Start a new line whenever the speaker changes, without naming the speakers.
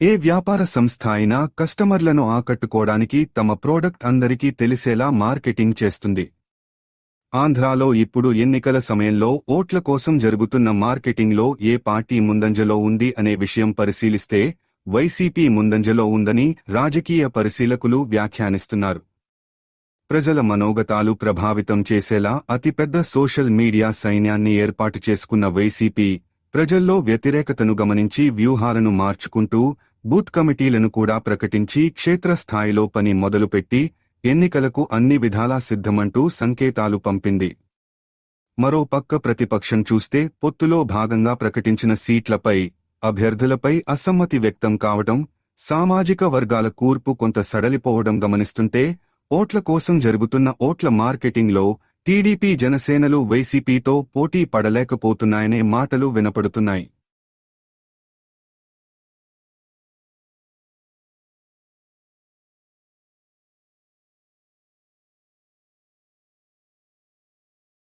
ఏ వ్యాపార సంస్థ అయినా కస్టమర్లను ఆకట్టుకోవడానికి తమ ప్రోడక్ట్ అందరికీ తెలిసేలా మార్కెటింగ్ చేస్తుంది. ఆంధ్రాలో ఇప్పుడు ఎన్నికల సమయంలో ఓట్ల కోసం జరుగుతున్న మార్కెటింగ్లో ఏ పార్టీ ముందంజలో ఉంది అనే విషయం పరిశీలిస్తే వైసీపీ ముందంజలో ఉందని రాజకీయ పరిశీలకులు వ్యాఖ్యానిస్తున్నారు. ప్రజల మనోగతాలు ప్రభావితం చేసేలా అతిపెద్ద సోషల్ మీడియా సైన్యాన్ని ఏర్పాటు చేసుకున్న వైసీపీ ప్రజల్లో వ్యతిరేకతను గమనించి వ్యూహాలను మార్చుకుంటూ బూత్ కమిటీలను కూడా ప్రకటించి క్షేత్రస్థాయిలో పని మొదలుపెట్టి ఎన్నికలకు అన్ని విధాలా సిద్ధమంటూ సంకేతాలు పంపింది. మరో పక్క ప్రతిపక్షం చూస్తే పొత్తులో భాగంగా ప్రకటించిన సీట్లపై అభ్యర్థులపై అసమ్మతి వ్యక్తం కావడం సామాజిక వర్గాల కూర్పు కొంత సడలిపోవడం గమనిస్తుంటే ఓట్ల కోసం జరుగుతున్న ఓట్ల మార్కెటింగ్లో టీడీపీ జనసేనలు వైసీపీతో పోటీ పడలేకపోతున్నాయనే మాటలు వినపడుతున్నాయి.